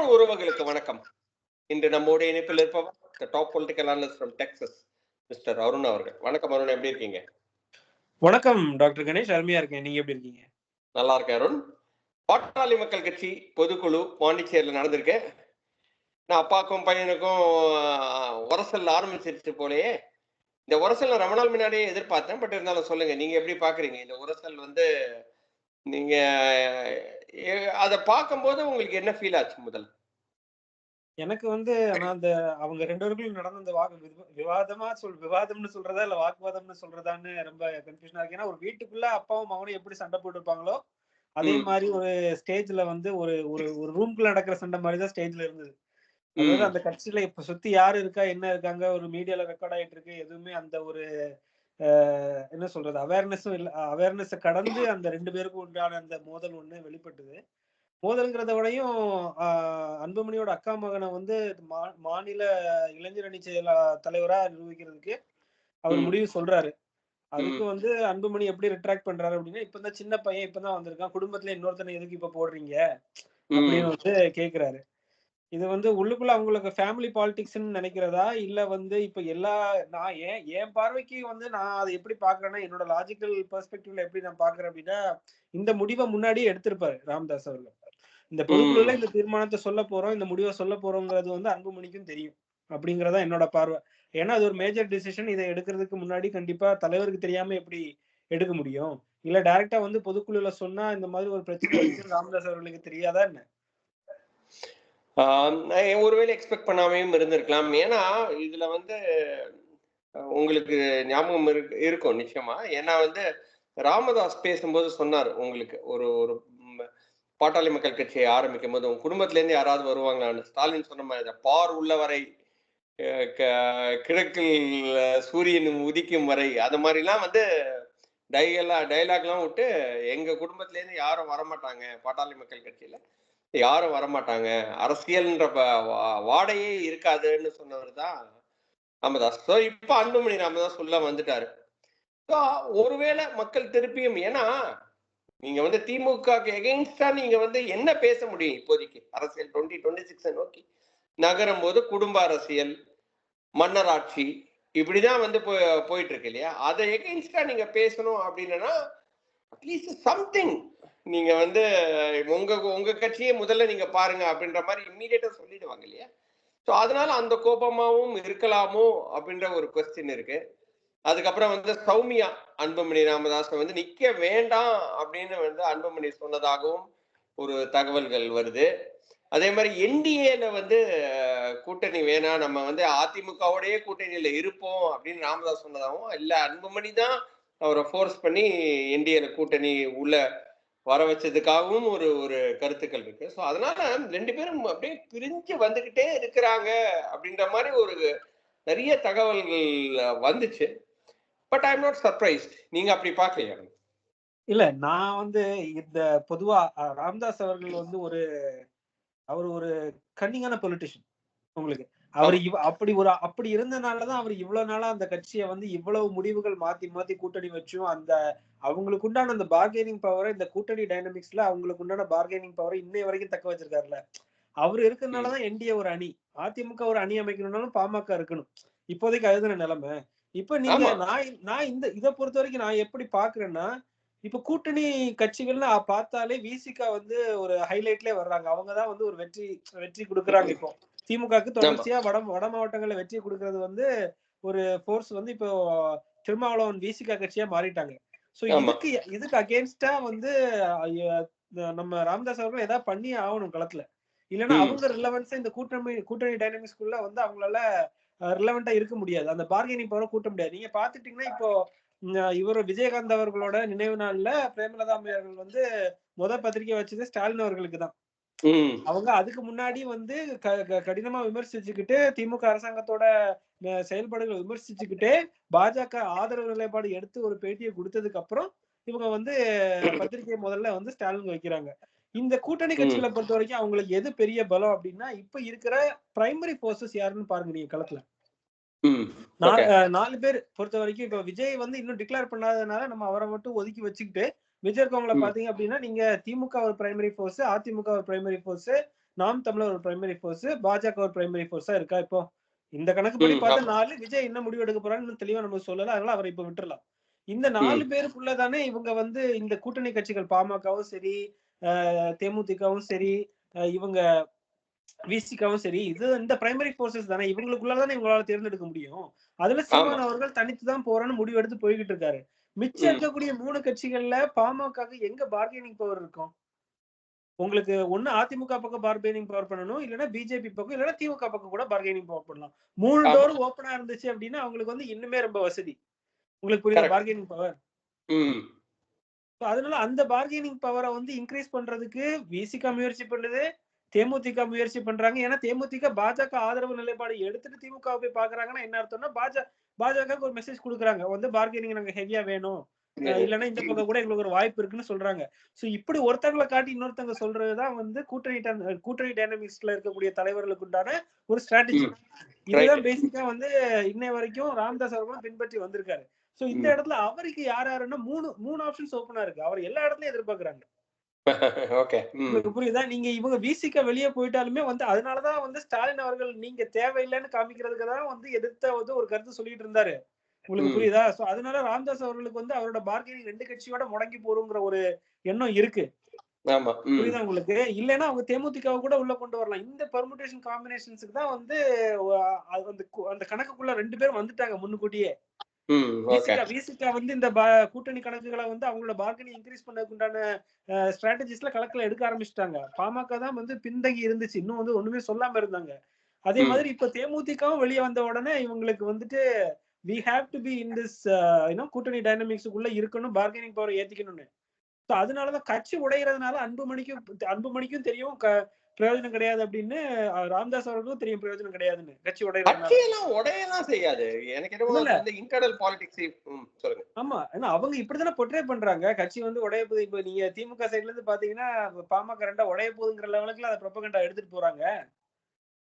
தமிழ் உறவுகளுக்கு வணக்கம். இன்று நம்மோட இணைப்பில் இருப்பவர் top political analyst from Texas mister Arun அவர்கள். வணக்கம் அருண் எப்படி இருக்கீங்க? வணக்கம் டாக்டர் கணேஷ். அருமையா இருக்கேன். நீங்க எப்படி இருக்கீங்க? நல்லா இருக்கேன் அருண். பாட்டாளி மக்கள் கட்சி பொதுக்குழு பாண்டிச்சேரியில் நடந்திருக்கு. நான் அப்பாவுக்கும் பையனுக்கும் உரசல் ஆரம்பிச்சிருச்சு போலயே. இந்த உரசல் ரொம்ப நாள் முன்னாடியே எதிர்பார்த்தேன். பட் இருந்தாலும் சொல்லுங்க நீங்க எப்படி பாக்குறீங்க? இந்த உரசல் வந்து நீங்க அதை பார்க்கும்போது உங்களுக்கு என்ன ஃபீல் ஆச்சு முதல்ல? எனக்கு வந்து நான் அந்த அவங்க ரெண்டு பேருக்கும் நடந்த அந்த வாக்கு விவ- விவாதமா சொல் விவாதம்னு சொல்றதா இல்ல வாக்குவாதம்னு சொல்றதான்னு ரொம்ப கன்ஃபியூஷனா இருக்கு. ஏன்னா ஒரு வீட்டுக்குள்ள அப்பாவும் மகனும் எப்படி சண்டை போட்டுருப்பாங்களோ அதே. மாதிரி ஒரு ஸ்டேஜ்ல வந்து ஒரு ஒரு ஒரு ரூம்குள்ள நடக்கிற சண்டை மாதிரி தான் ஸ்டேஜ்ல இருந்தது. அதாவது அந்த கட்சியில இப்ப சுத்தி யாரு இருக்கா என்ன இருக்காங்க ஒரு மீடியால ரெக்கார்ட் ஆயிட்டு இருக்கு எதுவுமே அந்த ஒரு என்ன சொல்றது? அவேர்னஸும் இல்ல அவேர்னஸ கடந்து அந்த ரெண்டு பேருக்கும் உண்டான அந்த மோதல் ஒண்ணு வெளிப்பட்டது. மோதல்ங்கிறத விடையும் அன்புமணியோட அக்கா மகனை வந்து மா- மாநில இளைஞர் அணி செயலா தலைவரா நிரூபிக்கிறதுக்கு அவர். முடிவு சொல்றாரு. அதுக்கு வந்து அன்புமணி எப்படி ரிட்ராக்ட் பண்றாரு அப்படின்னா இப்பதான் சின்ன பையன் இப்பதான் வந்திருக்கான். குடும்பத்துல இன்னொருத்தனை எதுக்கு இப்ப போடுறீங்க? அப்படின்னு வந்து கேக்குறாரு. இது வந்து உள்ளுக்குள்ள அவங்களுக்கு ஃபேமிலி பாலிடிக்ஸ்னு நினைக்கிறதா? இல்ல வந்து இப்ப எல்லா நான் ஏன் என் பார்வைக்கு வந்து நான் அதை எப்படி பாக்குறேன்னா என்னோட லாஜிக்கல் பெர்ஸ்பெக்டிவ்ல எப்படி நான் பாக்குறேன் அப்படின்னா இந்த முடிவை முன்னாடியே எடுத்திருப்பாரு ராமதாஸ் அவர்கள். இந்த பொதுக்குழுல இந்த தீர்மானத்தை சொல்ல போறோம் இந்த முடிவை சொல்ல போறோங்கிறது வந்து அன்புமணிக்கும் தெரியும் அப்படிங்கறதா என்னோட பார்வை. ஏன்னா அது ஒரு மேஜர் டிசிஷன் இதை எடுக்கிறதுக்கு முன்னாடி கண்டிப்பா தலைவருக்கு தெரியாம எப்படி எடுக்க முடியும்? இல்ல டைரக்டா வந்து பொதுக்குழுல சொன்னா இந்த மாதிரி ஒரு பிரச்சனை ராமதாஸ் அவர்களுக்கு தெரியாதா என்ன? ஒருவேளை எக்ஸ்பெக்ட் பண்ணாமையும் இருந்திருக்கலாம். ஏன்னா இதுல வந்து உங்களுக்கு ஞாபகம் இருக்கு இருக்கும் நிச்சயமா. ஏன்னா வந்து ராமதாஸ் பேசும்போது சொன்னார் உங்களுக்கு ஒரு ஒரு பாட்டாளி மக்கள் கட்சியை ஆரம்பிக்கும் போது உங்க குடும்பத்துல இருந்து யாராவது வருவாங்களான்னு. ஸ்டாலின் சொன்ன மாதிரி பார் உள்ளவரை க- கிழக்கில் சூரியன் உதிக்கும் வரை அது மாதிரிலாம் வந்து டைலாக் டைலாக்லாம் விட்டு எங்க குடும்பத்துல இருந்து யாரும் வரமாட்டாங்க பாட்டாளி மக்கள் கட்சியில. யாரும் வரமாட்டாங்க. அரசியல்ன்ற ப- வா- வாடையே இருக்காதுன்னு சொன்னவர் தான் ராமதாஸ் ஸோ இப்போ அன்புமணி ராமதாஸ் சொல்ல வந்துட்டாரு. ஸோ ஒருவேளை மக்கள் திருப்பியும் ஏன்னா நீங்க வந்து திமுகக்கு எகெயின்ஸ்டா நீங்க வந்து என்ன பேச முடியும் இப்போதைக்கு? அரசியல் டுவெண்ட்டி டுவெண்ட்டி சிக்ஸ் நோக்கி. நகரும் போது குடும்ப அரசியல் மன்னராட்சி இப்படிதான் வந்து போ- போயிட்டு இருக்கு இல்லையா? அதை எகெயின்ஸ்டா நீங்க பேசணும் அப்படின்னா அட்லீஸ்ட் சம்திங் நீங்க வந்து உங்க உங்க கட்சியே முதல்ல நீங்க பாருங்க அப்படின்ற மாதிரி இம்மீடியட்டா சொல்லிடுவாங்க இல்லையா? ஸோ அதனால அந்த கோபமாவும் இருக்கலாமோ அப்படின்ற ஒரு கொஸ்டின் இருக்கு. அதுக்கப்புறம் வந்து சௌமியா அன்புமணி ராமதாஸ் வந்து நிக்க வேண்டாம் அப்படின்னு வந்து அன்புமணி சொன்னதாகவும் ஒரு தகவல்கள் வருது. அதே மாதிரி என்டிஏல வந்து கூட்டணி வேணாம் நம்ம வந்து அதிமுகவோடய கூட்டணியில இருப்போம் அப்படின்னு ராமதாஸ் சொன்னதாகவும் இல்ல அன்புமணி தான் அவரை ஃபோர்ஸ் பண்ணி என்டிஏல கூட்டணி உள்ள வர வச்சதுக்காகவும் ஒரு ஒரு கருத்துக்கள் இருக்கு. ஸோ அதனால ரெண்டு பேரும் அப்படியே பிரிஞ்சு வந்துகிட்டே இருக்கிறாங்க அப்படின்ற மாதிரி ஒரு நிறைய தகவல்கள் வந்துச்சு. But I am not surprised நீங்க அப்படி பார்க்கலையா? இல்ல நான் வந்து இந்த பொதுவா ராம்தாஸ் ராமதாஸ் அவர்கள் வந்து ஒரு அவர் ஒரு கன்னிங்கான பொலிட்டிஷியன் உங்களுக்கு. அவர் அப்படி ஒரு அப்படி இருந்தனாலதான் அவர் இவ்வளவு நாளா அந்த கட்சியை வந்து இவ்வளவு முடிவுகள் மாத்தி மாத்தி கூட்டணி வச்சும் அந்த அவங்களுக்கு உண்டான அந்த பார்கெனிங் பவரை இந்த கூட்டணி டைனமிக்ஸ்ல அவங்களுக்கு உண்டான பார்கெனிங் பவரை இன்னை வரைக்கும் தக்க வச்சிருக்காருல்ல. அவர் இருக்கிறதுனாலதான் என்டிஏ ஒரு அணி அதிமுக ஒரு அணி அமைக்கணும்னாலும் பாமக இருக்கணும். இப்போதைக்கு அதுதான நிலைமை. இப்ப நீங்க. நான் நான் இந்த இதை பொறுத்த வரைக்கும் நான் எப்படி பாக்குறேன்னா இப்ப கூட்டணி கட்சிகள்னு பார்த்தாலே விசிகா வந்து ஒரு ஹைலைட்லயே வர்றாங்க. அவங்கதான் வந்து ஒரு வெற்றி வெற்றி கொடுக்குறாங்க இப்போ. திமுகக்கு தொடர்ச்சியா வட வட மாவட்டங்கள்ல வெற்றி கொடுக்கறது வந்து ஒரு ஃபோர்ஸ் வந்து இப்போ திருமாவளவன் விசிகா கட்சியா மாறிட்டாங்க. சோ. இதுக்கு இதுக்கு அகேன்ஸ்டா வந்து நம்ம ராமதாஸ் அவர்கள் ஏதாவது பண்ணி ஆகணும் களத்துல. இல்லைன்னா. அவங்க ரிலவன்ஸா இந்த கூட்டணி கூட்டணி டைனமிக்ஸ்குள்ள வந்து அவங்களால ரிலவெண்டா இருக்க முடியாது. அந்த பார்கெனிங் பவரை கூட்ட முடியாது. நீங்க பாத்துட்டீங்கன்னா இப்போ இவர் விஜயகாந்த் அவர்களோட நினைவு நாள்ல பிரேமலதா அவர்கள் வந்து முத பத்திரிக்கை வச்சது ஸ்டாலின் அவர்களுக்கு தான். அவங்க அதுக்கு முன்னாடி வந்து கடினமா விமர்சிச்சுக்கிட்டு திமுக அரசாங்கத்தோட செயல்பாடுகளை விமர்சிச்சுக்கிட்டே பாஜக ஆதரவு நிலைப்பாடு எடுத்து ஒரு பேட்டியை கொடுத்ததுக்கு அப்புறம் இவங்க வந்து பத்திரிகை முதல்ல வந்து ஸ்டாலின் வைக்கிறாங்க. இந்த கூட்டணி கட்சிகளை பொறுத்த வரைக்கும் அவங்களுக்கு எது பெரிய பலம் அப்படின்னா இப்ப இருக்கிற பிரைமரி போர்சஸ் யாருன்னு பாருங்க நீங்க களத்துல. நாலு பேர் பொறுத்த வரைக்கும் இப்ப விஜய் வந்து இன்னும் டிக்ளேர் பண்ணாதனால நம்ம அவரை மட்டும் ஒதுக்கி வச்சுக்கிட்டு விஜய் இருக்கவங்கள. பாத்தீங்க அப்படின்னா நீங்க திமுக ஒரு பிரைமரி ஃபோர்ஸ் அதிமுக ஒரு பிரைமரி ஃபோர்ஸ் நாம் தமிழர் ஒரு பிரைமரி ஃபோர்ஸ் பாஜக ஒரு பிரைமரி ஃபோர்ஸா இருக்கா இப்போ? இந்த கணக்குப்படி ம், பார்த்தா. நாலு விஜய் என்ன முடிவு எடுக்க போறான்னு தெளிவா நம்ம சொல்லல. அதனால அவரை இப்ப விட்டுறலாம். இந்த நாலு பேருக்குள்ள தானே இவங்க வந்து இந்த கூட்டணி கட்சிகள் பாமகவும் சரி தேமுதிகவும் சரி இவங்க விசிகாவும் சரி இது இந்த பிரைமரி ஃபோர்ஸஸ் தானே. இவங்களுக்குள்ள தானே இவங்களால தேர்ந்தெடுக்க முடியும். அதுல சீமான் அவர்கள் தனித்து தான் போறேன்னு முடிவு எடுத்து போய்கிட்டு இருக்காரு. மிச்சம். இருக்கக்கூடிய மூணு கட்சிகள்ல பாமக எங்க பார்கெனிங் பவர் இருக்கும் உங்களுக்கு ஒண்ணு அதிமுக பக்கம் பார்கெனிங் பவர் பண்ணணும் இல்லைன்னா பிஜேபி பக்கம் இல்லைன்னா திமுக பக்கம் கூட பார்கெனிங் பவர் பண்ணலாம் மூணு. டோர் ஓப்பனா இருந்துச்சு அப்படின்னா அவங்களுக்கு வந்து இன்னுமே ரொம்ப வசதி உங்களுக்கு புரியுது. பார்கெனிங் பவர் அதனால அந்த பார்கெனிங் பவரை வந்து இன்க்ரீஸ் பண்றதுக்கு விசிக முயற்சி பண்ணுது தேமுதிக முயற்சி பண்றாங்க ஏன்னா தேமுதிக பாஜக ஆதரவு நிலைப்பாடு எடுத்துட்டு திமுக போய் பாக்குறாங்கன்னா என்ன அர்த்தம்னா பாஜக பாஜக ஒரு மெசேஜ் கொடுக்குறாங்க. வந்து பார்கெனிங் நாங்க ஹெவியா வேணும். இல்லைன்னா இந்த பக்கம் கூட எங்களுக்கு ஒரு வாய்ப்பு இருக்குன்னு சொல்றாங்க. சோ இப்படி ஒருத்தங்களை காட்டி இன்னொருத்தங்க சொல்றதுதான் வந்து கூட்டணி கூட்டணி டைனமிக்ஸ்ல இருக்கக்கூடிய தலைவர்களுக்கு உண்டான ஒரு ஸ்ட்ராட்டஜி. இதுதான் பேசிக்கா வந்து இன்னை வரைக்கும் ராம்தாஸ் அவர்களும் பின்பற்றி வந்திருக்காரு. சோ இந்த. இடத்துல அவருக்கு யார் யாருன்னா மூணு மூணு ஆப்ஷன்ஸ் ஓப்பனா இருக்கு. அவர் எல்லா இடத்துலயும் எதிர்பார்க்கறாங்க. உங்களுக்கு புரியுதா? நீங்க இவங்க விசிக்க வெளியே போயிட்டாலுமே வந்து அதனாலதான் வந்து ஸ்டாலின் அவர்கள் நீங்க தேவையில்லைன்னு காமிக்கிறதுக்கு தான் வந்து எதிர்த்த வந்து ஒரு கருத்து சொல்லிட்டு இருந்தாரு. உங்களுக்கு. புரியுதா? சோ அதனால ராம்தாஸ் அவர்களுக்கு வந்து அவரோட பார்கெனிங் ரெண்டு கட்சியோட முடங்கி போறோங்கிற ஒரு எண்ணம் இருக்கு. புரியுதா உங்களுக்கு? இல்லைன்னா அவங்க தேமுதிகவை கூட உள்ள கொண்டு வரலாம். இந்த பெர்முடேஷன் காம்பினேஷன்ஸ்க்கு தான் வந்து அந்த கணக்குக்குள்ள ரெண்டு பேரும் வந்துட்டாங்க முன்னுக்கூட்டியே விசிகா வந்து இந்த கூட்டணி கணக்குகளை வந்து அவங்களோட பார்கெனிங் இன்க்ரீஸ் பண்ணதுக்கு உண்டான ஸ்ட்ராட்டஜிஸ்ல கணக்குல எடுக்க ஆரம்பிச்சிட்டாங்க. பாமக தான் வந்து பின்தங்கி இருந்துச்சு. இன்னும் வந்து ஒண்ணுமே சொல்லாம இருந்தாங்க. அதே. மாதிரி இப்ப தேமுதிகவும் வெளியே வந்த உடனே இவங்களுக்கு வந்துட்டு we have to be in this இன்னும் கூட்டணி டைனமிக்ஸுக்குள்ள இருக்கணும் பார்கெனிங் பவர் ஏத்திக்கணும்னு. அதனாலதான் கட்சி உடைகிறதுனால அன்புமணிக்கும் அன்புமணிக்கும் தெரியும். க- பிரயோஜனம் கிடையாது அப்படின்னு ராம்தாஸ் அவர்களுக்கும் தெரியும் பிரயோஜனம் கிடையாதுன்னு. கட்சி கட்சியெல்லாம் உடையெல்லாம் செய்யாது. எனக்கு. வந்து இன்டர்னல் பாலிடிக்ஸ் சொல்லுங்க. ஆமா ஏன்னா அவங்க இப்படிதானே பொட்ரே பண்றாங்க. கட்சி வந்து உடைய போகுது இப்ப நீங்க திமுக சைடுல இருந்து பாத்தீங்கன்னா பாமக ரெண்டா உடைய போகுதுங்கிற லெவலுக்கு அதை ப்ரொபகண்டா எடுத்துட்டு போறாங்க.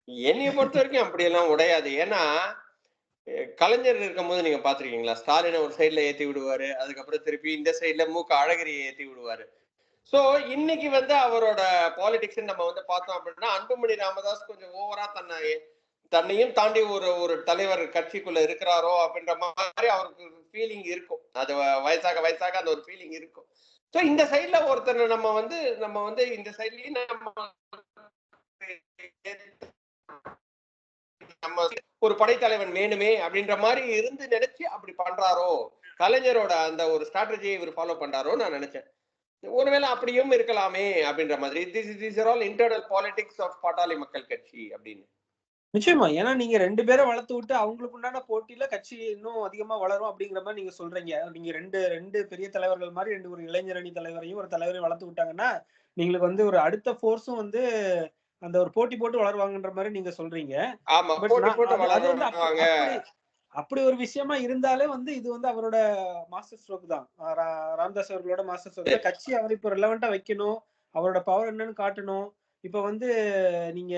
என்னைய பொறுத்த வரைக்கும் அப்படியெல்லாம் உடையாது. ஏன்னா கலைஞர் இருக்கும்போது நீங்க பாத்திருக்கீங்களா? ஸ்டாலினை ஒரு சைடுல ஏத்தி விடுவாரு. அதுக்கப்புறம் திருப்பி இந்த சைடுல மூக்க அழகிரியை ஏத்தி விடுவாரு. சோ இன்னைக்கு வந்து அவரோட பாலிடிக்ஸ் நம்ம வந்து பார்த்தோம் அப்படின்னா அன்புமணி ராமதாஸ் கொஞ்சம் ஓவரா தன்னை தன்னையும் தாண்டி ஒரு ஒரு தலைவர் கட்சிக்குள்ள இருக்கிறாரோ அப்படின்ற மாதிரி அவருக்கு ஃபீலிங் இருக்கும். அது வயசாக வயசாக அந்த ஒரு ஃபீலிங் இருக்கும். சோ இந்த சைடுல ஒருத்தர் நம்ம வந்து நம்ம வந்து இந்த சைட்லயும் நம்ம நம்ம ஒரு படைத்தலைவன் வேணுமே அப்படின்ற மாதிரி இருந்து நினைச்சு அப்படி பண்றாரோ கலைஞரோட அந்த ஒரு ஸ்ட்ராட்டஜியை இவர் ஃபாலோ பண்றாரோ நான் நினைச்சேன். ஒருவேளை அப்படியும் இருக்கலாமே அப்படின்ற மாதிரி. This this all internal politics of Pattali Makkal Katchi அப்படின்னு. நிச்சயமா. ஏன்னா நீங்க ரெண்டு பேரை வளர்த்து விட்டு அவங்களுக்கு உண்டான போட்டியில கட்சி இன்னும் அதிகமா வளரும் அப்படிங்கிற மாதிரி நீங்க சொல்றீங்க. நீங்க ரெண்டு ரெண்டு பெரிய தலைவர்கள் மாதிரி ரெண்டு ஒரு இளைஞர் அணி தலைவரையும் ஒரு தலைவரையும் வளர்த்து விட்டாங்கன்னா நீங்களுக்கு வந்து ஒரு அடுத்த ஃபோர்ஸும் வந்து அந்த ஒரு போட்டி போட்டு வளருவாங்கன்ற மாதிரி நீங்க சொல்றீங்க. ஆமா. போட்டு போட்டு வளருவாங்க. அப்படி- ஒரு விஷயமா இருந்தாலே வந்து இது வந்து அவரோட மாஸ்டர் ஸ்ட்ரோக் தான். ராம்தாஸ் அவர்களோட மாஸ்டர் ஸ்ட்ரோக் கட்சி அவர் இப்போ ரெலவெண்டா வைக்கணும். அவரோட பவர் என்னன்னு காட்டணும். இப்ப வந்து நீங்க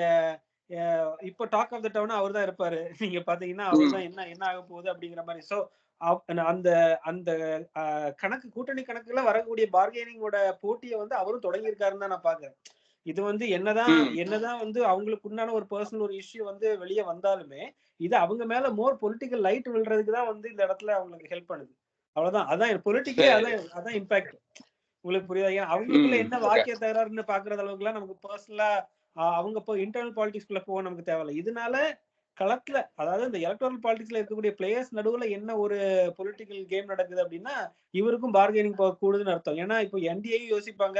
இப்போ டாக் ஆஃப் த டவுன் அவர் தான் இருப்பாரு. நீங்க பாத்தீங்கன்னா அவர் தான் என்ன என்ன ஆக போகுது அப்படிங்கிற மாதிரி. சோ அந்த அந்த கணக்கு கூட்டணி கணக்குல வரக்கூடிய பார்கெனிங்கோட போட்டியை வந்து அவரும் தொடங்கியிருக்காருன்னு தான் நான் பாக்குறேன். இது வந்து என்னதான். என்னதான் வந்து அவங்களுக்கு உண்டான ஒரு பர்சனல் ஒரு இஷ்யூ வந்து வெளியே வந்தாலுமே இது அவங்க மேல மோர் பொலிட்டிக்கல் லைட் விழுறதுக்கு தான் வந்து இந்த இடத்துல அவங்களுக்கு ஹெல்ப் பண்ணுது அவ்வளவுதான் அதான் பொலிட்டிக்கலே சரி. அதான் அதான் இம்பாக்ட் உங்களுக்கு புரியுதா ஏன் அவங்களுக்குள்ள என்ன. வாக்கிய தகராறுன்னு பாக்குறது அளவுக்குலாம் நமக்கு பர்சனலா அவங்க இப்போ இன்டர்னல் பாலிடிக்ஸ்குள்ள போக நமக்கு தேவையில்ல இதனால களத்துல அதாவது இந்த எலக்ட்ரல் பாலிடிக்ஸ்ல இருக்கக்கூடிய பிளேயர்ஸ் நடுவுல என்ன ஒரு பொலிட்டிக்கல் கேம் நடக்குது அப்படின்னா இவருக்கும் பார்கெனிங் பவர் கூடுதுன்னு அர்த்தம் ஏன்னா இப்போ என்டிஏயும் யோசிப்பாங்க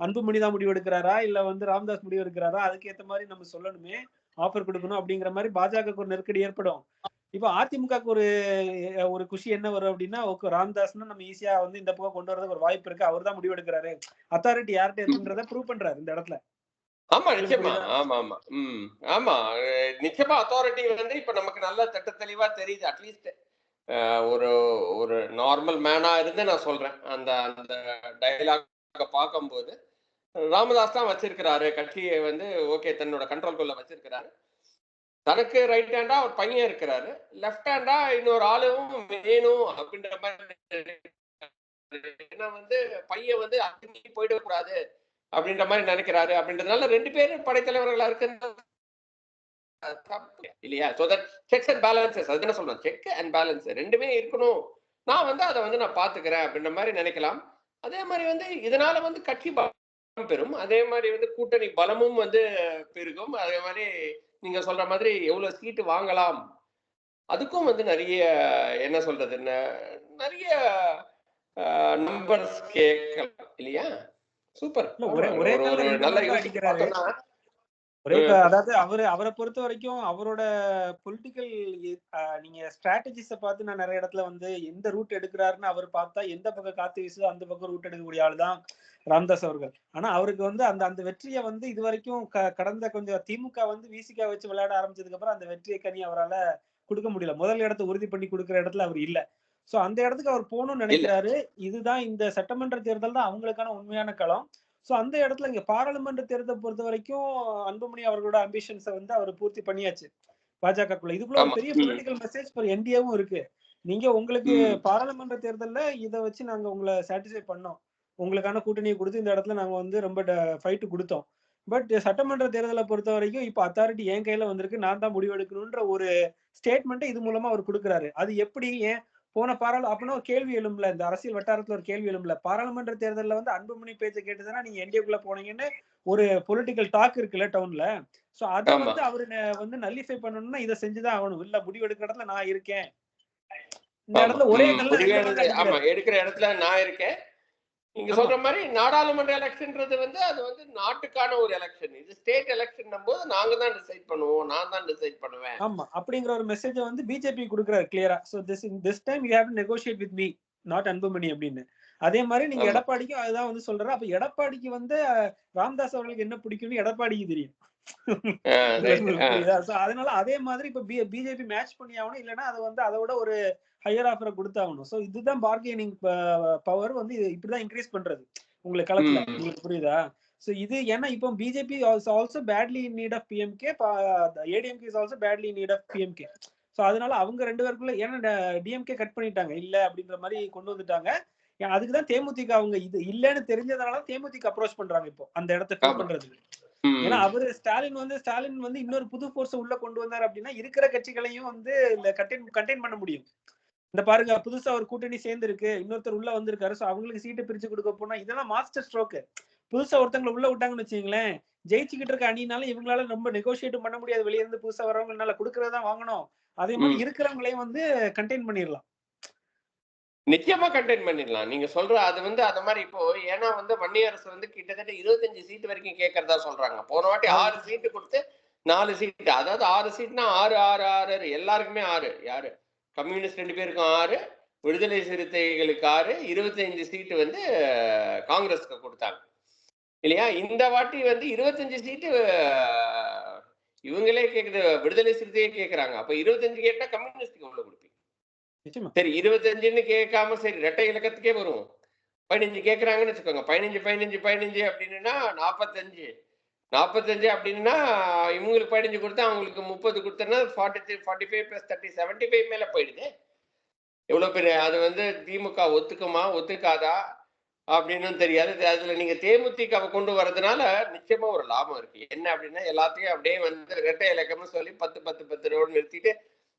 அன்புமணி தான் முடிவு எடுக்கிறாரா இல்ல வந்து ராம்தாஸ் முடிவு எடுக்கிறாரா அதுக்கு ஏத்த மாதிரி நம்ம சொல்லணுமே. ஆஃபர் கொடுக்கணும் அப்படிங்கிற மாதிரி பாஜக ஒரு நெருக்கடி ஏற்படும். இப்போ அதிமுக ஒரு ஒரு குஷி என்ன வரும் அப்படின்னா ஓகே ராம்தாஸ்னா நம்ம ஈஸியா வந்து இந்த பக்கம் கொண்டு வரதுக்கு ஒரு வாய்ப்பு இருக்கு. அவர் தான் முடிவு எடுக்கிறாரு அத்தாரிட்டி யார்கிட்ட இருக்குன்றத ப்ரூவ் பண்றாரு இந்த இடத்துல. ஆமா நிச்சயமா? ஆமா ஆமா. ம் ஆமா. நிச்சயமா அத்தாரிட்டி வந்து இப்ப நமக்கு நல்லா திட்ட தெளிவா தெரியுது அட்லீஸ்ட் ஒரு ஒரு நார்மல் மேனா இருந்து நான் சொல்றேன். அந்த அந்த டயலாக பார்க்கும்போது ராமதாஸ் தான் வச்சிருக்கிறாரு. கட்சியை வந்து ஓகே தன்னோட கண்ட்ரோல்குள்ள வச்சிருக்கிறாரு. தனக்கு ரைட் ஹேண்டா ஒரு பையன் இருக்கிறாரு. லெஃப்ட் ஹேண்டா இன்னொரு ஆளும் வேணும் அப்படின்ற மாதிரி ஏன்னா வந்து பையன் வந்து அங்கேயும் போயிடக்கூடாது அப்படின்ற மாதிரி நினைக்கிறாரு. அப்படின்றதுனால ரெண்டு பேரும் படைத்தலைவர்களா இருக்கு இல்லையா? So that checks and balances அது என்ன சொல்றேன் செக் அண்ட் பேலன்ஸ் ரெண்டுமே இருக்கணும். நான் வந்து அதை வந்து நான் பாத்துக்கிறேன் அப்படின்ற மாதிரி நினைக்கலாம். அதே மாதிரி வந்து இதனால வந்து கட்சி பெறும். அதே மாதிரி வந்து கூட்டணி பலமும் வந்து பெருகும். அதே மாதிரி நீங்க சொல்ற மாதிரி எவ்வளவு சீட்டு வாங்கலாம்? அதுக்கும் வந்து நிறைய என்ன சொல்றது நிறைய நம்பர்ஸ் கேட்கலாம். இல்லையா? சூப்பர். ஒரே- ஒரே நல்ல யோசிச்சு ஒரே அதாவது அவரு அவரை பொறுத்த வரைக்கும் அவரோட பொலிட்டிக்கல் நீங்க ஸ்ட்ராட்டஜிஸ பார்த்து நான் நிறைய இடத்துல வந்து எந்த ரூட் எடுக்கிறாருன்னு அவர் பார்த்தா எந்த பக்கம் காத்து வீசுதோ அந்த பக்கம் ரூட் எடுக்கக்கூடிய ஆள் தான் ராம்தாஸ் அவர்கள். ஆனா அவருக்கு வந்து அந்த அந்த வெற்றியை வந்து இது வரைக்கும் கடந்த கொஞ்சம் திமுக வந்து விசிகா வச்சு விளையாட ஆரம்பிச்சதுக்கு அப்புறம் அந்த வெற்றியை கனி அவரால கொடுக்க முடியல. முதல் இடத்தை உறுதி பண்ணி கொடுக்குற இடத்துல அவர் இல்ல. சோ அந்த இடத்துக்கு அவர் போகணும்னு நினைக்கிறாரு. இதுதான் இந்த சட்டமன்ற தேர்தல் தான் அவங்களுக்கான உண்மையான களம். சோ அந்த இடத்துல இங்க பாராளுமன்ற தேர்தலை பொறுத்த வரைக்கும் அன்புமணி அவர்களோட அம்பிஷன்ஸை வந்து அவர் பூர்த்தி பண்ணியாச்சு பாஜகக்குள்ள இதுக்குள்ள ஒரு. பெரிய. பொலிட்டிக்கல் மெசேஜ் ஃபார் என்டிஏவும் இருக்கு நீங்க உங்களுக்கு. பாராளுமன்ற தேர்தல்ல இத வச்சு நாங்க உங்களை சாட்டிஸ்ஃபை பண்ணோம் உங்களுக்கான கூட்டணியை கொடுத்து இந்த இடத்துல நாங்க வந்து ரொம்ப ஃபைட் கொடுத்தோம் பட் சட்டமன்ற தேர்தலை பொறுத்த வரைக்கும் இப்ப அத்தாரிட்டி என் கையில வந்திருக்கு நான் தான் முடிவெடுக்கணும்ன்ற ஒரு ஸ்டேட்மெண்ட்டை இது மூலமா அவர் கொடுக்குறாரு அது எப்படி ஏன் போன பாராளு அப்படின்னா ஒரு கேள்வி எழும்பல இந்த அரசியல் வட்டாரத்துல ஒரு கேள்வி எழும்பல பாராளுமன்ற தேர்தல்ல வந்து அன்புமணி பேச்சை கேட்டுதானே நீங்க என்டிஏக்குள்ள போனீங்கன்னு ஒரு பொலிட்டிக்கல் டாக் இருக்குல்ல டவுன்ல சோ அதை. வந்து அவரு வந்து நல்லிஃபை பண்ணணும்னா இதை செஞ்சுதான் ஆகணும் இல்ல முடிவு எடுக்கிற இடத்துல நான் இருக்கேன் இந்த. இடத்துல ஒரே ஆமா அடிக்கிறாரு. எடுக்கிற இடத்துல நான் இருக்கேன் நீங்க. சொல்ற மாதிரி நாடாளுமன்ற எலெக்ஷன்ன்றது வந்து அது வந்து நாட்டுக்கான ஒரு எலெக்ஷன். இது ஸ்டேட் எலெக்ஷன் போது நாங்க தான் டிசைட் பண்ணுவோம். நான் தான் டிசைட் பண்ணுவேன். ஆமா. அப்படிங்கிற ஒரு மெசேஜ் வந்து பிஜேபி கொடுக்குறாரு கிளியரா so this this time you have to negotiate with me not Anbumani அப்படின்னு. அதே மாதிரி நீங்க. எடப்பாடிக்கும் அதுதான் வந்து சொல்றாரு. அப்ப எடப்பாடிக்கு வந்து ராம்தாஸ் அவர்களுக்கு என்ன பிடிக்கும்னு எடப்பாடிக்கு தெரியும். அதனால அதே மாதிரி இப்ப பிஜேபி மேட்ச் பண்ணி ஆகணும். இல்லைன்னா அது வந்து அதை விட ஒரு ஹையர் ஆஃபரை கொடுத்தாகணும். சோ இதுதான் பார்கெனிங் பவர் வந்து இப்படிதான் இன்க்ரீஸ் பண்றது. உங்களுக்கு களத்துல. உங்களுக்கு புரியுதா? சோ இது ஏன்னா இப்போ BJP also badly need of PMK ADMK is also badly need of PMK so அதனால அவங்க ரெண்டு பேருக்குள்ள ஏன்னா டிஎம்கே கட் பண்ணிட்டாங்க. இல்ல அப்படின்ற மாதிரி கொண்டு வந்துட்டாங்க. அதுக்கு தான் தேமுதிக அவங்க இது இல்லைன்னு தெரிஞ்சதுனால தேமுதிக அப்ரோச் பண்றாங்க இப்போ. அந்த இடத்த ஃபில். பண்றதுக்கு. ஏன்னா அவரு ஸ்டாலின் வந்து ஸ்டாலின் வந்து இன்னொரு புது ஃபோர்ஸ் உள்ள கொண்டு வந்தார் அப்படின்னா இருக்கிற கட்சிகளையும் வந்து கண்டெயின் கண்டெயின் பண்ண முடியும். இந்த பாருங்க புதுசா ஒரு கூட்டணி சேர்ந்து இருக்கு இன்னொருத்தர் உள்ள வந்திருக்காரு. சோ அவங்களுக்கு சீட்டு பிரிச்சு கொடுக்க போனா இதெல்லாம் மாஸ்டர் ஸ்ட்ரோக்கு புதுசா ஒருத்தவங்களை உள்ள விட்டாங்கன்னு வச்சுங்களேன் ஜெயிச்சுக்கிட்டு இருக்க அணினாலும் இவங்களால ரொம்ப நெகோசியேட் பண்ண முடியாது. வெளிய இருந்து புதுசா வரவங்கனால கொடுக்கறதா வாங்கணும். அதே மாதிரி. இருக்கிறவங்களையும் வந்து கண்டெயின் பண்ணிடலாம். நிச்சயமா கண்டெயின் பண்ணிடலாம். நீங்க சொல்ற அது வந்து அந்த மாதிரி இப்போ ஏன்னா வந்து வன்னிய அரசு வந்து கிட்டத்தட்ட இருபத்தஞ்சு சீட் வரைக்கும் கேட்கறதா சொல்றாங்க. போன வாட்டி ஆறு சீட்டு கொடுத்து நாலு சீட்டு அதாவது ஆறு சீட்னா ஆறு ஆறு ஆறு. எல்லாருக்குமே ஆறு. யாரு? கம்யூனிஸ்ட் ரெண்டு பேருக்கும் ஆறு விடுதலை சிறுத்தைகளுக்கு ஆறு இருபத்தஞ்சு சீட்டு வந்து காங்கிரஸ்க்கு கொடுத்தாங்க. இல்லையா? இந்த வாட்டி வந்து இருபத்தஞ்சு சீட்டு இவங்களே கேக்குது விடுதலை சிறுத்தையே கேக்குறாங்க. அப்ப இருபத்தஞ்சு கேட்டா கம்யூனிஸ்டுக்கு எவ்வளவு கொடுப்பீங்க? சரி இருபத்தஞ்சுன்னு கேட்காம சரி ரெட்டை இலக்கத்துக்கே வருவோம். பதினஞ்சு கேட்குறாங்கன்னு வச்சுக்கோங்க. பதினஞ்சு பதினஞ்சு பதினஞ்சு அப்படின்னா நாற்பத்தஞ்சு நாற்பத்தஞ்சு அப்படின்னா இவங்களுக்கு பதினஞ்சு கொடுத்தா அவங்களுக்கு முப்பது கொடுத்தோன்னா forty three forty five plus thirty seventy five மேலே போயிடுது. எவ்வளோ பெரிய அது வந்து திமுக ஒத்துக்குமா ஒத்துக்காதா அப்படின்னு தெரியாது. அதில் நீங்கள் நீங்க தேமுதிகவை கொண்டு வரதுனால நிச்சயமாக ஒரு லாபம் இருக்குது என்ன அப்படின்னா எல்லாத்தையும் அப்படியே வந்து ரெட்டை இலக்கம்னு சொல்லி பத்து பத்து பத்து ரோடு நிறுத்திட்டு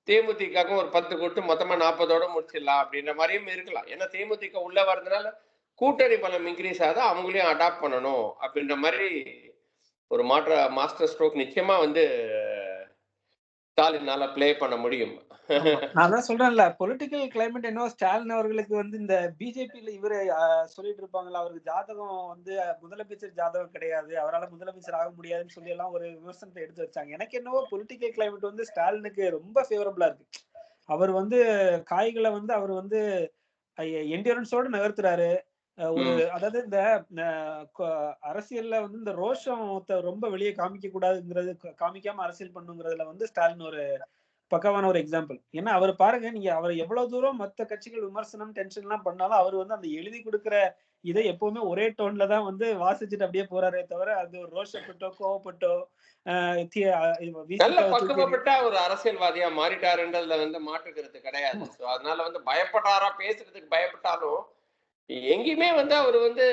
தேமுதிகக்கும் ஒரு பத்து கொடுத்து மொத்தமாக நாற்பதோட முடிச்சிடலாம் அப்படின்ற மாதிரியும் இருக்கலாம். ஏன்னா தேமுதிக உள்ளே வர்றதுனால கூட்டணி பலம் இன்க்ரீஸ் ஆகுது அவங்களையும் அடாப்ட் பண்ணணும் அப்படின்ற மாதிரி ஒரு மாற்ற மாஸ்டர் ஸ்ட்ரோக் நிச்சயமா வந்து ஸ்டாலினால ப்ளே பண்ண முடியும். நான் சொல்றேன்ல பொலிட்டிக்கல் கிளைமேட் என்ன ஸ்டாலின் அவர்களுக்கு வந்து இந்த பிஜேபியில இவரு சொல்லிட்டு இருப்பாங்களா அவருக்கு ஜாதகம் வந்து முதலமைச்சர் ஜாதகம் கிடையாது அவரால் முதலமைச்சர் ஆக முடியாதுன்னு சொல்லி எல்லாம் ஒரு விமர்சனத்தை எடுத்து வச்சாங்க. எனக்கு என்னவோ பொலிட்டிக்கல் கிளைமேட் வந்து ஸ்டாலினுக்கு ரொம்ப ஃபேவரபிளா இருக்கு. அவர் வந்து காய்களை வந்து அவர் வந்து என்டியூரன்ஸோட நகர்த்துறாரு. ஒரு. அதாவது இந்த அரசியல்ல வந்து இந்த ரோஷத்தை ரொம்ப வெளியே காமிக்க கூடாதுங்கிறது காமிக்காம அரசியல் பண்ணுங்கிறதுல வந்து ஸ்டாலின் ஒரு பக்காவான ஒரு எக்ஸாம்பிள். ஏன்னா அவர் பாருங்க நீங்க அவர் எவ்வளவு தூரம் மத்த கட்சிகள் விமர்சனம் டென்ஷன் எல்லாம் பண்ணாலும் அவர் வந்து அந்த எழுதி கொடுக்கிற இதை எப்பவுமே ஒரே டோன்ல தான் வந்து வாசிச்சுட்டு அப்படியே போறாரே தவிர அது ஒரு ரோஷப்பட்டோ கோவப்பட்டோ பக்குவப்பட்ட ஒரு அரசியல்வாதியா மாறிட்டாருன்றதுல வந்து மாற்றுக்கிறது கிடையாது. அதனால வந்து பயப்படாரா பேசுறதுக்கு பயப்பட்டாலும் எங்கேயுமே வந்து அவர் வந்து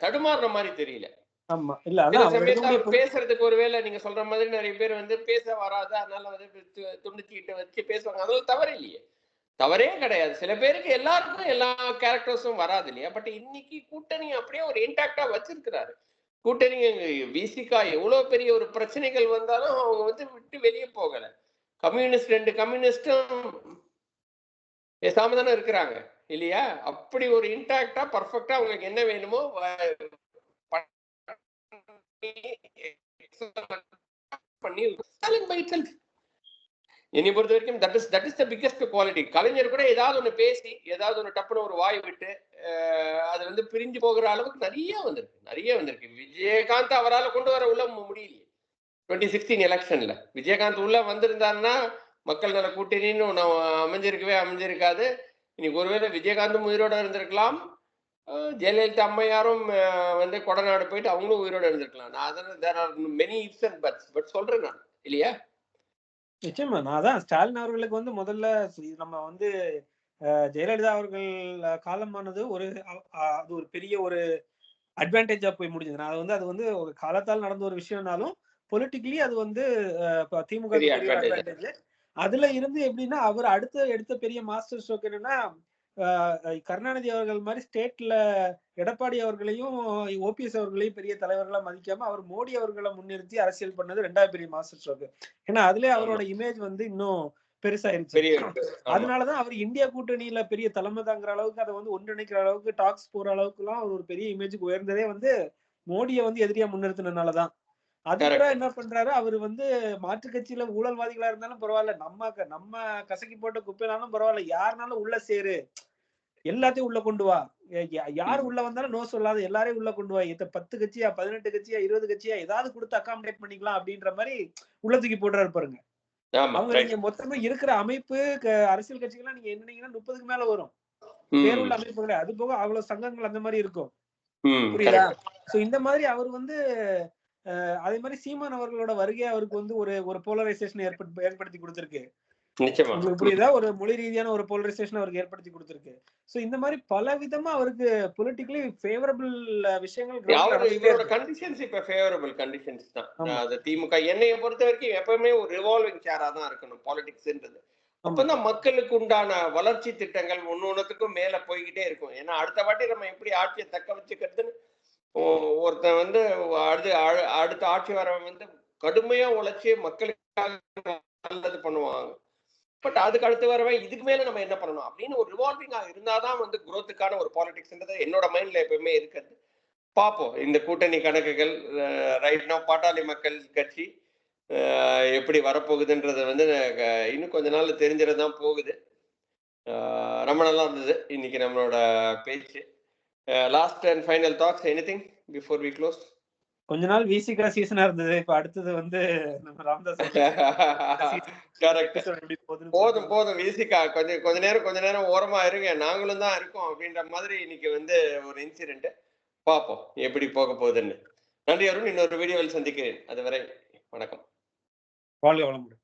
தடுமாறுற மாதிரி தெரியல. ஆமா. இல்ல பேசுறதுக்கு ஒருவேளை நீங்க சொல்ற மாதிரி நிறைய பேர் வந்து பேச வராது. அதனால வந்து துண்டிச்சுக்கிட்டு வச்சு பேசுவாங்க. அதனால தவறு இல்லையே. தவறே கிடையாது. சில பேருக்கு எல்லாருக்கும் எல்லா கேரக்டர்ஸும் வராது இல்லையா? பட் இன்னைக்கு கூட்டணி அப்படியே ஒரு இன்டாக்டா வச்சிருக்கிறாரு. கூட்டணி விசிகா எவ்வளவு பெரிய ஒரு பிரச்சனைகள் வந்தாலும் அவங்க வந்து விட்டு வெளியே போகல. கம்யூனிஸ்ட் ரெண்டு கம்யூனிஸ்டும் பேசாம தானே இருக்கிறாங்க. இல்லையா? அப்படி ஒரு இன்டாக்டா பர்ஃபெக்டா உங்களுக்கு என்ன வேணுமோ பண்ணி என்னை பொறுத்த வரைக்கும் that is that is the biggest quality Kalaignar கூட ஏதாவது ஒன்று பேசி ஏதாவது ஒன்று டப்புன்னு ஒரு வாய் விட்டு அது வந்து பிரிஞ்சு போகிற அளவுக்கு நிறைய வந்திருக்கு. நிறைய வந்திருக்கு. விஜயகாந்த் அவரால் கொண்டு வர உள்ள முடியல. முடியலையே டுவெண்ட்டி சிக்ஸ்டீன் எலெக்ஷன்ல விஜயகாந்த் உள்ள வந்திருந்தாருன்னா மக்கள் நல கூட்டணின்னு ஒன்று அமைஞ்சிருக்கவே அமைஞ்சிருக்காது. இன்னைக்கு ஒருவேளை விஜயகாந்தும் உயிரோட இருந்திருக்கலாம். ஜெயலலிதா அம்மையாரும் வந்து கொடநாடு போயிட்டு அவங்களும் உயிரோட இருந்திருக்கலாம். நான் அதனால there are many ifs and buts but சொல்றேன் நான் இல்லையா? நிச்சயமா நான் அதான் ஸ்டாலின் அவர்களுக்கு வந்து முதல்ல நம்ம வந்து ஜெயலலிதா அவர்கள் காலமானது ஒரு அது ஒரு பெரிய ஒரு அட்வான்டேஜா போய் முடிஞ்சது. அது வந்து அது வந்து ஒரு காலத்தால் நடந்த ஒரு விஷயம்னாலும் பொலிட்டிக்கலி அது வந்து திமுக அதுல இருந்து எப்படின்னா அவர் அடுத்த எடுத்த பெரிய மாஸ்டர் ஸ்ட்ரோக் என்னன்னா கருணாநிதி அவர்கள் மாதிரி ஸ்டேட்ல எடப்பாடி அவர்களையும் ஓபிஎஸ் அவர்களையும் பெரிய தலைவர்களா மதிக்காம அவர் மோடி அவர்களை முன்னிறுத்தி அரசியல் பண்ணது ரெண்டாவது பெரிய மாஸ்டர் ஸ்ட்ரோக் ஏன்னா அதுலயே அவரோட இமேஜ் வந்து இன்னும் பெருசாயிருச்சு. அதனாலதான் அவர் இந்தியா கூட்டணியில பெரிய தலைமை தாங்குற அளவுக்கு அதை வந்து ஒன்றிணைக்கிற அளவுக்கு டாக்ஸ் போற அளவுக்கு எல்லாம் அவர் ஒரு பெரிய இமேஜுக்கு உயர்ந்ததே வந்து மோடியை வந்து எதிரியா முன்னிறுத்தினதுனாலதான் அது கூட Correct. என்ன பண்றாரு? அவர் வந்து மாற்று கட்சியில ஊழல்வாதிகளா இருந்தாலும் பரவாயில்ல. நம்ம நம்ம கசக்கி போட்ட குப்பைனாலும் பரவாயில்ல. யாருனாலும் உள்ள சேரு. எல்லாத்தையும் உள்ள கொண்டு வா. யார். உள்ள வந்தாலும் நோ சொல்லாத. எல்லாரையும் உள்ள கொண்டு வா. இத்த பத்து கட்சியா பதினெட்டு கட்சியா இருபது கட்சியா ஏதாவது கொடுத்து அகாமடேட் பண்ணிக்கலாம் அப்படின்ற மாதிரி உள்ள தூக்கி போடுறாரு பாருங்க. அவங்க. நீங்க மொத்தமா இருக்கிற அமைப்பு அரசியல் கட்சிகள்லாம் நீங்க என்னீங்கன்னா முப்பதுக்கு மேல வரும். பேருள்ள அமைப்புகளே. அது போக அவ்வளவு சங்கங்கள் அந்த மாதிரி இருக்கும். புரியுதா. சோ இந்த மாதிரி அவர் வந்து அதே மாதிரி சீமான் அவர்களோட வருகை அவருக்கு வந்து ஒரு ஒரு போலரைசேஷன் ஏற்படுத்தி ஏற்படுத்தி கொடுத்திருக்கு. உங்களுக்கு புரியுதா? ஒரு மொழி ரீதியான ஒரு போலரைசேஷன் அவருக்கு ஏற்படுத்தி கொடுத்திருக்கு. சோ இந்த மாதிரி பல விதமா அவருக்கு பொலிட்டிக்கலி ஃபேவரபிள் விஷயங்கள். கண்டிஷன்ஸ் இப்ப ஃபேவரபிள் கண்டிஷன்ஸ் தான். அது திமுக என்னைய பொறுத்த வரைக்கும் எப்பவுமே ஒரு ரிவால்விங் சேரா தான் இருக்கணும் பாலிடிக்ஸ்ன்றது அப்பதான் மக்களுக்கு உண்டான வளர்ச்சி திட்டங்கள் ஒன்னொன்னுத்துக்கும் மேல போய்கிட்டே இருக்கும். ஏன்னா அடுத்த வாட்டி நம்ம எப்படி ஆட்சியை தக்க வச்சுக்கிறதுன்னு ஒருத்தன் வந்து அடுத்து அடுத்த ஆட்சி வரவன் வந்து கடுமையா உழைச்சி மக்களுக்காக நல்லது பண்ணுவாங்க. பட் அதுக்கு அடுத்து வரவன் இதுக்கு மேல நம்ம என்ன பண்ணணும்? அப்படின்னு ஒரு ரிவால்விங்கா இருந்தாதான் வந்து குரோத்துக்கான ஒரு பாலிடிக்ஸ்ன்றது என்னோட மைண்ட்ல எப்பயுமே இருக்கிறது. பார்ப்போம். இந்த கூட்டணி கணக்குகள் ரைட்னா பாட்டாளி மக்கள் கட்சி எப்படி வரப்போகுதுன்றது வந்து இன்னும் கொஞ்ச நாள்ல தெரிஞ்சிடதான் போகுது. ரொம்ப நல்லா இருந்தது. இன்னைக்கு நம்மளோட பேச்சு. Last and final thoughts anything before we close கொஞ்ச நாள் விசிகா சீசனா இருந்தது. இப்ப அடுத்தது வந்து நம்ம ராமதாஸ் போதும் போதும். விசிகா கொஞ்சம் கொஞ்ச நேரம் கொஞ்ச நேரம் ஓரமா இருங்க. நாங்களும் தான் இருக்கோம் அப்படின்ற மாதிரி இன்னைக்கு வந்து ஒரு இன்சிடென்ட் பார்ப்போம். எப்படி போக போகுதுன்னு. நன்றி அருண். இன்னொரு வீடியோவில் சந்திக்கிறேன். அதுவரை வணக்கம். வாழ்க வளமுடன்.